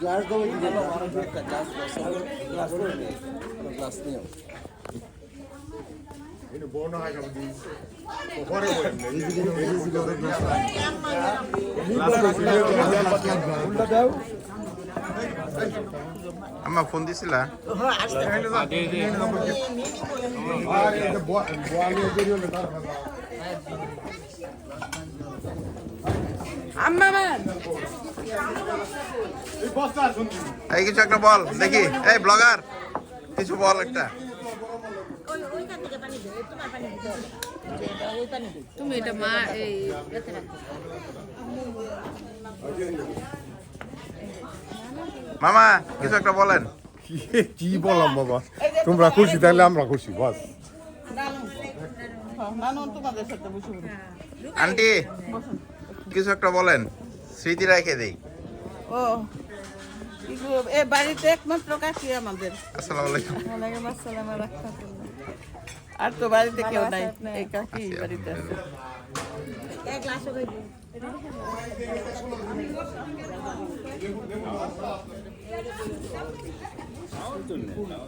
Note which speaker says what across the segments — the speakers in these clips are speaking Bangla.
Speaker 1: গ্লাস দেবো গ্লাস গ্লাস গ্লাস নিও
Speaker 2: আম্মা ফোন দিছিলা এই কিছু একটা বল দেখি। এই ব্লগার কিছু বল একটা।
Speaker 3: তুমি এটা মা এই
Speaker 2: মামা কিছু একটা বলেন।
Speaker 4: কি বললাম বাবা? তোমরা খুশি তাহলে আমরা খুশি বাস।
Speaker 2: আন্টি কিছু একটা বলেন স্মৃতি রেখে দেই।
Speaker 5: ও এ বাড়িতে একমাত্র কাকি আমাদের।
Speaker 2: আসসালামু আলাইকুম।
Speaker 5: ওয়ালাইকুম আসসালাম ওয়া রাহমাতুল্লাহ। আর তো বাড়িতে কেউ নাই এই কাকি বাড়িতে আছে।
Speaker 2: আলহামদুলিল্লাহ।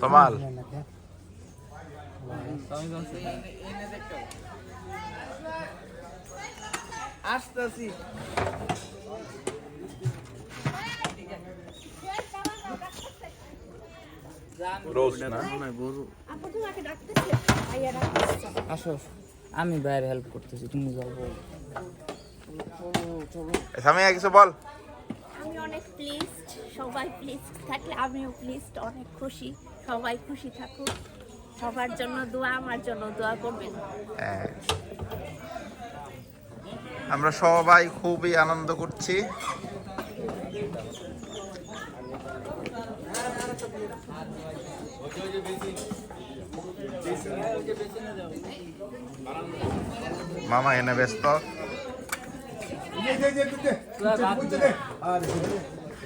Speaker 2: তমাল
Speaker 5: আসতেছি।
Speaker 6: আসো আমি বাইরে হেল্প করতেছি তুমি যাও
Speaker 2: সামিয়া কিছু বল?
Speaker 7: আমি অনেক প্লিজড সবাই প্লিজড থাকলে আমিও প্লিজড অনেক খুশি। সবাই খুশি থাকুক সবার জন্য দোয়া আমার জন্য দোয়া করবেন
Speaker 2: হ্যাঁ। আমরা সবাই খুবই আনন্দ করছি মামা এনে ব্যস্ত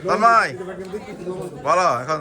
Speaker 2: তন্ময় বলো এখন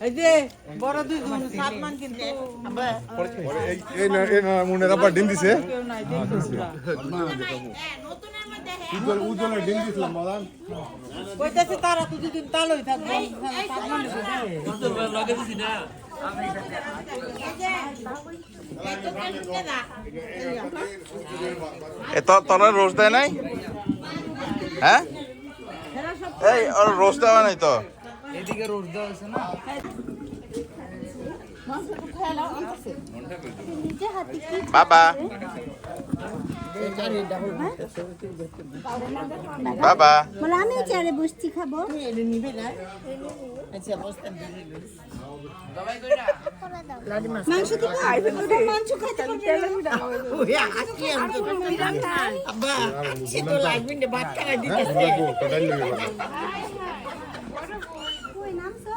Speaker 5: এই যে বড় দুই জন সাতমান কিন্তু
Speaker 4: এই না এই না মনে রাবার ডিম দিছে উজ্জ্বল ডিম দিছিলাম বাদান
Speaker 5: কইতাছে তারা তো দুদিন তালই থাকবে
Speaker 2: এ তো তোরা রোজ দেয় নাই? হ্যাঁ? এই রোজ দেওয়া নাই তো?
Speaker 6: এদিকে রোড দেওয়া হয়েছে না?
Speaker 7: নিজে হাতে কি
Speaker 2: বাবা। বাবা।
Speaker 7: বলে আমিও চেয়ারে বসছি খাব।
Speaker 5: নিবে না আচ্ছা বস্তা
Speaker 7: মাংস দিবো মাংস খাইতে
Speaker 5: না। ভাত খাওয়া
Speaker 4: কটাই লেগে গেল
Speaker 7: কই নামছো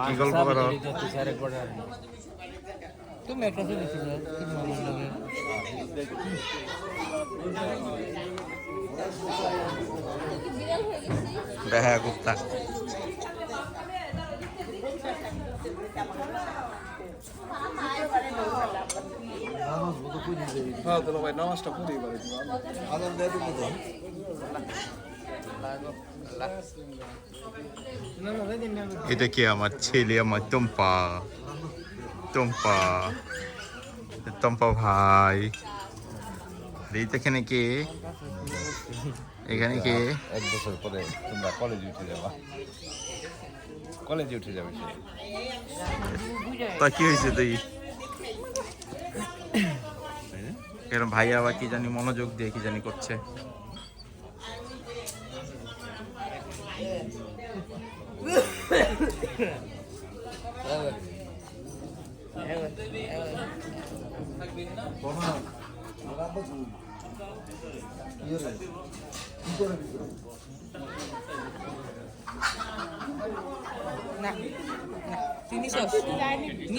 Speaker 2: কি গল্প করো?
Speaker 6: তুমি একটা ছিল আমার
Speaker 2: দেখা গুপ্তা
Speaker 1: হ্যাঁ তাহলে ভাই নামাজটা পড়ি এবারে আদান দেয় তো।
Speaker 2: এটা কি আমার ছেলে? আমার টম্পা টম্পা টম্পা ভাই। এইটা এখানে কে? এখানে কে?
Speaker 8: এক বছর পরে তোমরা কলেজে উঠে যাবা। কলেজে উঠে যাবে সে।
Speaker 2: তা কি হয়েছে তুই এরকম ভাই আবার কি জানি মনোযোগ দিয়ে কি জানি করছে।
Speaker 5: তিনি সব